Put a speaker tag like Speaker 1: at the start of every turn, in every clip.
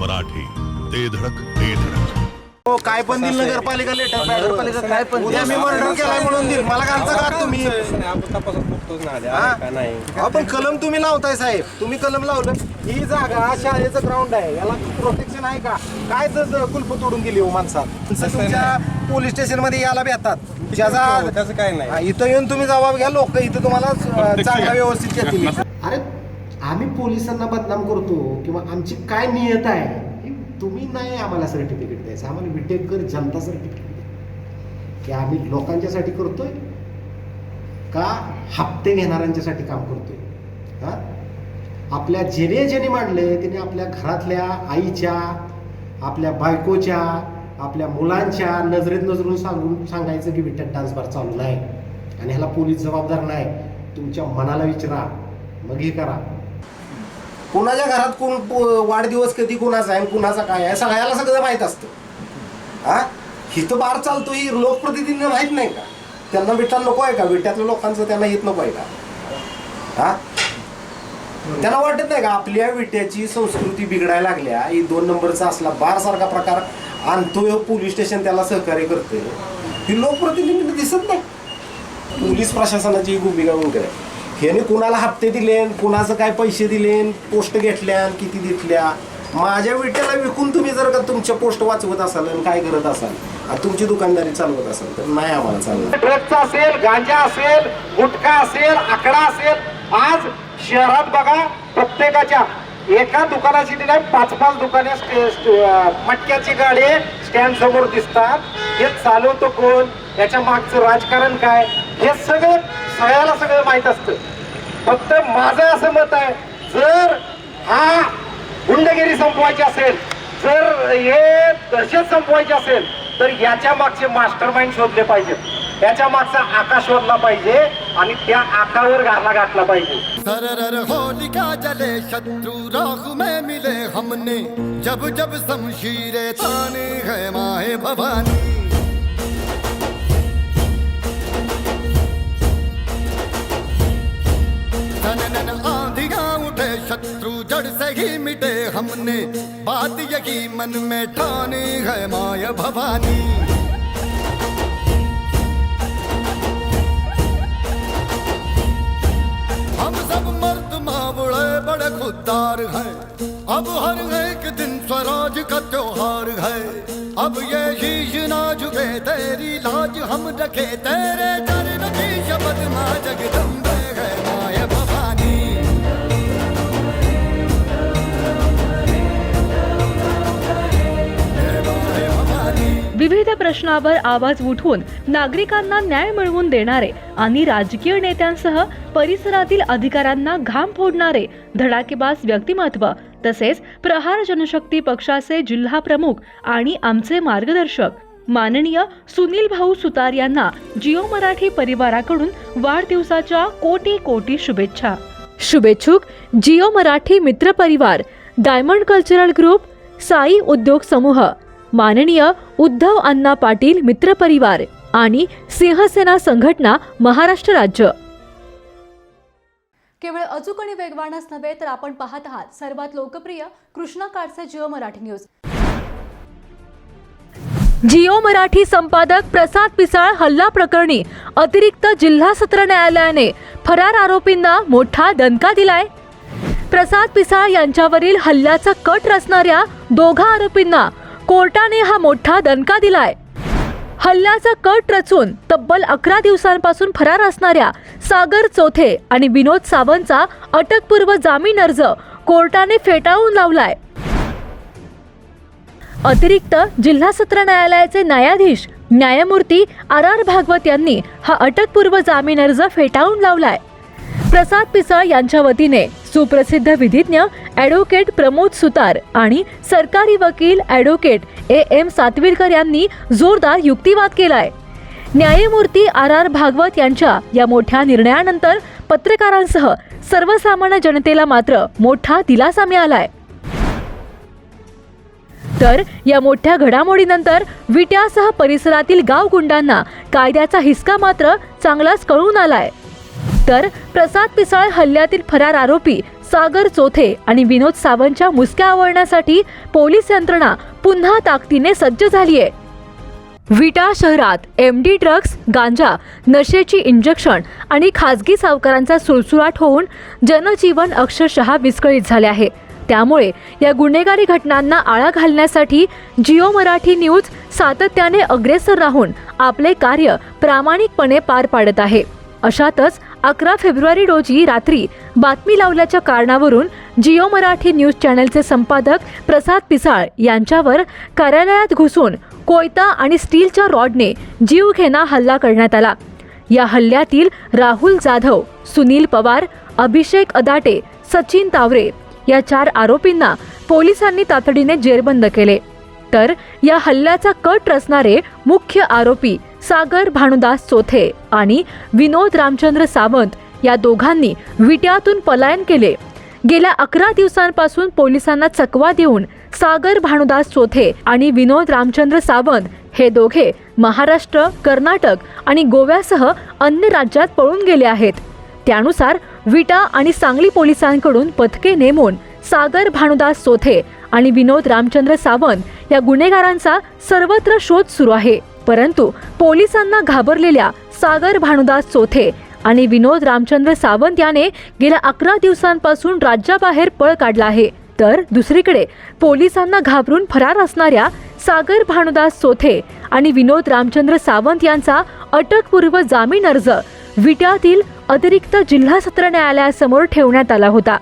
Speaker 1: मराठी ते धडक ते धडक.
Speaker 2: हो काय पण दिल नगरपालिका लेटर नगरपालिका काय पण उद्या मी मर्डर केलाय म्हणून दिल. मला घालचा का तुम्ही?
Speaker 3: आपण तपासात बघतोच ना आल्या
Speaker 2: हा?
Speaker 3: का नाही?
Speaker 2: आपण कलम तुम्ही लावताय साहेब. तुम्ही कलम लावलं. ही जागा शाळेचं ग्राउंड आहे. याला प्रोटेक्शन आहे का? काय तर कुल्प तोडून गेली हो माणसात? तुमच्या पोलीस स्टेशनमध्ये यायला भेटतात. ज्याचा
Speaker 3: त्याचं काय
Speaker 2: हा,
Speaker 3: नाही
Speaker 2: इथं येऊन तुम्ही जबाब घ्या. लोक इथं तुम्हाला अं, चांगला व्यवस्थित
Speaker 4: अरे आम्ही पोलिसांना बदनाम करतो किंवा आमची काय नियत आहे की तुम्ही नाही आम्हाला सर्टिफिकेट द्यायचं. आम्हाला विटेकर जनता सर्टिफिकेट द्या. की आम्ही लोकांच्यासाठी करतोय का हप्ते घेणाऱ्यांच्यासाठी काम करतोय? हा? आपल्या जेने जेने मांडले त्याने आपल्या घरातल्या आईच्या आपल्या बायकोच्या आपल्या मुलांच्या नजरेत नजरून सांगून सांगायचं की विठ्ठल डान्स बार चालू नाही. आणि ह्याला पोलीस जबाबदार नाही. तुमच्या मनाला विचारा मग हे करा.
Speaker 2: कुणाच्या घरात कोण वाढदिवस कधी कुणाचा आहे आणि कुणाचा काय आहे सगळ्याला सगळं माहीत असतं. हा? हिथं बार चालतो ही लोकप्रतिनिधींना माहीत नाही का? त्यांना विटा नको आहे का? विट्यातल्या लोकांचं त्यांना हित नको आहे का? हा? त्यांना वाटत नाही का? आपल्या विट्याची संस्कृती बिघडायला लागल्या. ही दोन नंबरचा असला बार सारखा प्रकार आणतोय पोलीस स्टेशन त्याला सहकार्य करते ही लोकप्रतिनिधींना दिसत नाही. पोलीस प्रशासनाची ही भूमिका वगैरे. ह्याने कुणाला हप्ते दिले कुणाचं काय पैसे दिले पोस्ट घेतल्या किती घेतल्या माझ्या विट्याला विकून तुम्ही जर का तुमच्या पोस्ट वाचवत असाल आणि काय करत असाल आणि तुमची दुकानदारी चालवत असाल तर नाही आम्हाला चालणार.
Speaker 5: ड्रग्सचा असेल गांजा असेल गुटखा असेल आकडा असेल आज शहरात बघा प्रत्येकाच्या एका दुकानाची ती नाही पाच पाच दुकाने मटक्याची गाडी स्टँड समोर दिसतात. हे चालवतो कोण? याच्या मागचं राजकारण काय? हे सगळं सगळ्याला सगळं माहीत असतं. फक्त माझं असं मत आहे जर हा गुंडगिरी संपवायची असेल जर हे दहशत संपवायची असेल तर याच्या मागचे मास्टर माइंड शोधले पाहिजेत याच्या मागचा आकाश शोधला पाहिजे आणि त्या आकावर घाला गाठला पाहिजे.
Speaker 6: सरर होलिका जले शत्रु राहु में मिले हमने जब जब शमशीरे ताने है माहे भवानी। हमने बात यही मन में ठानी है माया भवानी। हम सब मर्द मावड़े बड़े खुददार हैं। अब हर एक दिन स्वराज का त्योहार है। अब ये शीश ना झुके तेरी लाज हम रखे। तेरे चरण की शपथ माँ जगदम्बा।
Speaker 7: प्रश्नावर आवाज उठवून नागरिकांना न्याय मिळवून देणारे आणि राजकीय नेत्यांसह परिसरातील अधिकाऱ्यांना घाम फोडणारे धडाकेबाज व्यक्तिमत्व तसेच प्रहार जनशक्ती पक्षाचे जिल्हा प्रमुख आणि आमचे मार्गदर्शक माननीय सुनील भाऊ सुतार यांना जिओ मराठी परिवाराकडून वाढदिवसाच्या कोटी कोटी शुभेच्छा. शुभेच्छुक जिओ मराठी मित्र परिवार डायमंड कल्चरल ग्रुप साई उद्योग समूह. माननीय उद्धव अण्णा पाटील मित्र परिवार आणि सिंहसेना संघटना महाराष्ट्र राज्य.
Speaker 8: केवळ अचूक आणि वेगवानच नव्हे तर आपण पाहत आहात सर्वात लोकप्रिय कृष्णा काडचे जिओ मराठी न्यूज.
Speaker 7: जिओ मराठी संपादक प्रसाद पिसाळ हल्ला प्रकरणी अतिरिक्त जिल्हा सत्र न्यायालयाने फरार आरोपींना मोठा दणका दिलाय. प्रसाद पिसाळ यांच्यावरील हल्ल्याचा कट रचणाऱ्या दोघा आरोपींना कोर्टाने हा मोठा दणका दिलाय. हल्ल्याचा कट रचून तब्बल अकरा दिवसांपासून फरार असणाऱ्या सागर चौथे आणि विनोद सावंतचा अटकपूर्व जामीन अर्ज कोर्टाने फेटाळून लावलाय. अतिरिक्त जिल्हा सत्र न्यायालयाचे न्यायाधीश न्यायमूर्ती आर आर भागवत यांनी हा अटकपूर्व जामीन अर्ज फेटाळून लावलाय. प्रसाद पिसळ यांच्या वतीने सुप्रसिद्ध विधिज्ञ ॲडव्होकेट प्रमोद सुतार आणि सरकारी वकील ॲडव्होकेट ए एम सातविलकर यांनी जोरदार युक्तिवाद केलाय. न्यायमूर्ती आर आर भागवत यांच्या या मोठ्या निर्णयानंतर पत्रकारांसह सर्वसामान्य जनतेला मात्र मोठा दिलासा मिळालाय. तर या मोठ्या घडामोडीनंतर विट्यासह परिसरातील गावगुंडांना कायद्याचा हिसका मात्र चांगलाच कळून आलाय. तर प्रसाद पिसाळ हल्ल्यातील फरार आरोपी सागर चोथे आणि विनोद सावंतच्या मुसक्या आवळण्यासाठी पोलीस यंत्रणा पुन्हा ताकदीने सज्ज झाली आहे विटा शहरात एम डी ड्रग्स गांजा नशेची इंजेक्शन आणि खाजगी सावकारांचा सुळसुळाट होऊन जनजीवन अक्षरशः विस्कळीत झाले आहे. त्यामुळे या गुन्हेगारी घटनांना आळा घालण्यासाठी जिओ मराठी न्यूज सातत्याने अग्रेसर राहून आपले कार्य प्रामाणिकपणे पार पाडत आहे. अशातच अकरा फेब्रुवारी रोजी रात्री बातमी लावल्याच्या कारणावरून जिओ मराठी न्यूज चॅनलचे संपादक प्रसाद पिसाळ यांच्यावर कार्यालयात घुसून कोयता आणि स्टीलच्या रॉडने जीवघेणा हल्ला करण्यात आला. या हल्ल्यातील राहुल जाधव सुनील पवार अभिषेक अदाटे सचिन तावरे या चार आरोपींना पोलिसांनी तातडीने जेरबंद केले. तर या हल्ल्याचा कट रचणारे मुख्य आरोपी सागर भानुदास चोथे आणि विनोद रामचंद्र सावंत या दोघांनी विट्यातून पलायन केले. गेल्या अकरा दिवसांपासून पोलिसांना चकवा देऊन सागर भानुदास चोथे आणि विनोद रामचंद्र सावंत हे दोघे महाराष्ट्र कर्नाटक आणि गोव्यासह अन्य राज्यात पळून गेले आहेत. त्यानुसार विटा आणि सांगली पोलिसांकडून पथके नेमून सागर भानुदास चोथे आणि विनोद रामचंद्र सावंत या गुन्हेगारांचा सर्वत्र शोध सुरू आहे. परंतु पोलिसांना घाबरलेल्या सागर भानुदास चोथे आणि विनोद रामचंद्र सावंत याने गेल्या अकरा दिवसांपासून राज्याबाहेर पळ काढला आहे. तर दुसरीकडे पोलिसांना घाबरून फरार असणाऱ्या सागर भानुदास चोथे आणि विनोद रामचंद्र सावंत यांचा अटकपूर्व जामीन अर्ज विट्यातील अतिरिक्त जिल्हा सत्र न्यायालयासमोर ठेवण्यात आला होता.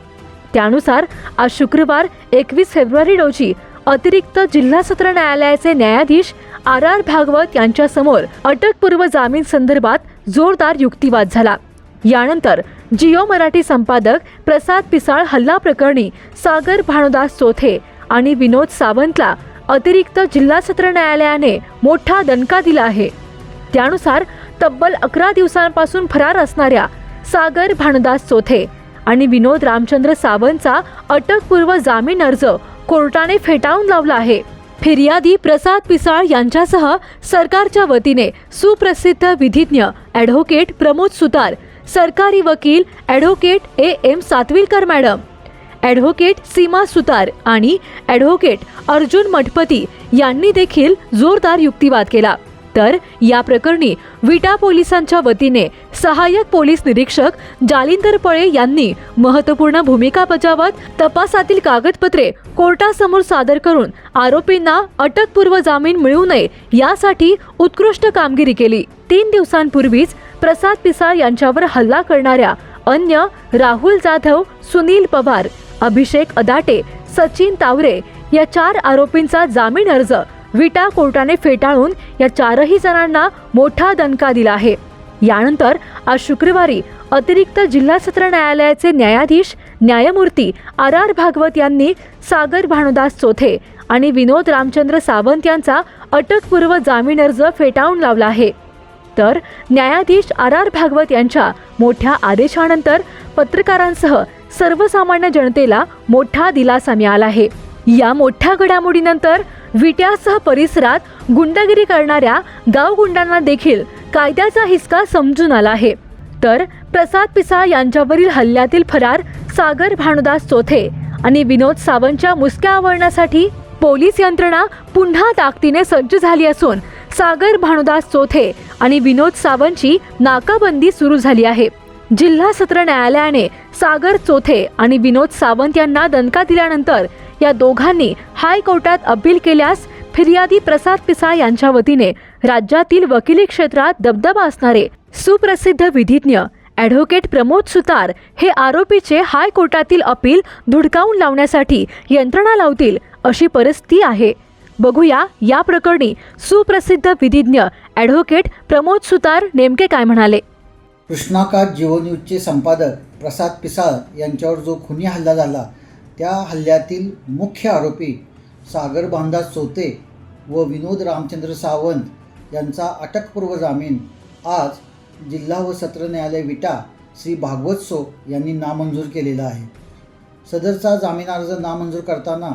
Speaker 7: त्यानुसार आज शुक्रवार एकवीस फेब्रुवारी रोजी अतिरिक्त जिल्हा सत्र न्यायालयाचे न्यायाधीश आर आर भागवत यांच्यासमोर अटकपूर्व जामीन संदर्भात जोरदार युक्तिवाद झाला. यानंतर जिओ मराठी संपादक प्रसाद पिसाळ हल्ला प्रकरणी सागर भानुदास चोथे आणि विनोद सावंतला अतिरिक्त जिल्हा सत्र न्यायालयाने मोठा दणका दिला आहे. त्यानुसार तब्बल अकरा दिवसांपासून फरार असणाऱ्या सागर भानुदास चोथे आणि विनोद रामचंद्र सावंतचा अटकपूर्व जामीन अर्ज कोर्टाने फेटाळून लावला आहे. फिर्यादी प्रसाद पिसाळ यांच्यासह सरकारच्या वतीने सुप्रसिद्ध विधिज्ञ ॲडव्होकेट प्रमोद सुतार सरकारी वकील advocate A M Satvilkar madam advocate Seema Sutar आणि ॲडव्होकेट अर्जुन मठपती यांनी देखील जोरदार युक्तिवाद केला. तर या प्रकरणी विटा पोलिसांच्या वतीने सहाय्यक पोलीस निरीक्षक जालिंदर पळे यांनी महत्त्वपूर्ण भूमिका बजावत तपासातील कागदपत्रे कोर्टासमोर सादर करून आरोपींना अटकपूर्व जामीन मिळू नये यासाठी उत्कृष्ट कामगिरी केली. तीन दिवसांपूर्वीच प्रसाद पिसाळ यांच्यावर हल्ला करणाऱ्या अन्य राहुल जाधव सुनील पवार अभिषेक अदाटे सचिन तावरे या चार आरोपींचा जामीन अर्ज विटा कोर्टाने फेटाळून या चारही जणांना मोठा दणका दिला आहे. यानंतर आज शुक्रवारी अतिरिक्त जिल्हा सत्र न्यायालयाचे न्यायाधीश न्यायमूर्ती आर आर भागवत यांनी सागर भानुदास चोथे आणि विनोद रामचंद्र सावंत यांचा अटकपूर्व जामीन अर्ज फेटाळून लावला आहे. तर न्यायाधीश आर आर भागवत यांच्या मोठ्या आदेशानंतर पत्रकारांसह सर्वसामान्य जनतेला मोठा दिलासा मिळाला आहे. या मोठ्या घडामोडीनंतर विट्यासह परिसरात गुंडगिरी करणाऱ्या गावगुंडांना देखील कायद्याचा हिसका समजून आला आहे. तर प्रसाद पिसाळ यांच्यावरील हल्ल्यातील फरार सागर भानुदास चोथे आणि विनोद सावंतच्या मुसक्या आवळण्यासाठी पोलीस यंत्रणा पुन्हा ताकदीने सज्ज झाली असून सागर भानुदास चोथे आणि विनोद सावंतची नाकाबंदी सुरू झाली आहे. जिल्हा सत्र न्यायालयाने सागर चोथे आणि विनोद सावंत यांना दणका दिल्यानंतर या दोघांनी हायकोर्टात अपील केल्यास फिर्यादी प्रसाद पिसा यांच्या वतीने राज्यातील वकिली क्षेत्रात दबदबा असणारे सुप्रसिद्ध विधिज्ञ ॲडव्होकेट प्रमोद सुतार हे आरोपीचे हायकोर्टातील अपील धुडकावून लावण्यासाठी यंत्रणा लावतील अशी परिस्थिती आहे. बघूया या प्रकरणी सुप्रसिद्ध विधिज्ञ ॲडव्होकेट प्रमोद सुतार नेमके काय म्हणाले.
Speaker 9: कृष्णाकाठ जीवन्यूजचे संपादक प्रसाद पिसाळ यांच्यावर जो खुनी हल्ला झाला त्या हल्ल्यातील मुख्य आरोपी सागर बांधास चोते व विनोद रामचंद्र सावंत यांचा अटकपूर्व जामीन आज जिल्हा व सत्र न्यायालय विटा श्री भागवत सो यांनी नामंजूर केलेला आहे. सदरचा जामीन अर्ज नामंजूर करताना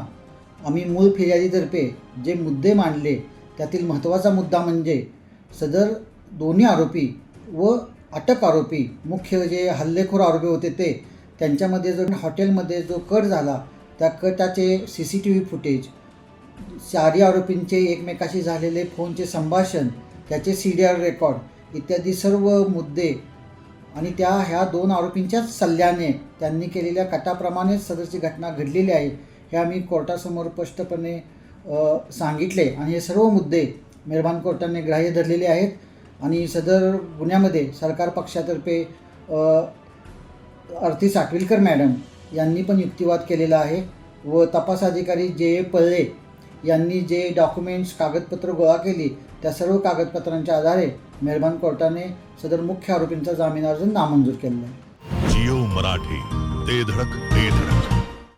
Speaker 9: आम्ही मूळ फिर्यादीतर्फे जे मुद्दे मांडले त्यातील महत्त्वाचा मुद्दा म्हणजे सदर दोन्ही आरोपी व अटक आरोपी मुख्य जे हल्लेखोर आरोपी होते ते त्यांच्यामध्ये जो हॉटेलमध्ये जो कट झाला त्या कटाचे C C T V footage चारही आरोपींचे एकमेकाशी झालेले फोनचे संभाषण त्याचे सी डी आर रेकॉर्ड इत्यादी सर्व मुद्दे आणि त्या ह्या दोन आरोपींच्याच सल्ल्याने त्यांनी केलेल्या कटाप्रमाणेच सदरची घटना घडलेली आहे हे आम्ही कोर्टासमोर स्पष्टपणे सांगितले. आणि हे सर्व मुद्दे मेहरबान कोर्टाने ग्राह्य धरलेले आहेत. आणि सदर गुन्ह्यामध्ये सरकार पक्षातर्फे अर्थी आरती साटविलकर मॅडम यांनी पण युक्तिवाद केलेला आहे व तपास अधिकारी जे ए पल्ले यांनी जे डॉक्युमेंट्स कागदपत्र गोळा केली त्या सर्व कागदपत्रांच्या आधारे मेहरबान कोर्टाने सदर मुख्य आरोपींचा जामीन अर्ज नामंजूर केला. आहे
Speaker 1: जिओ मराठी ते धडक ते धडक.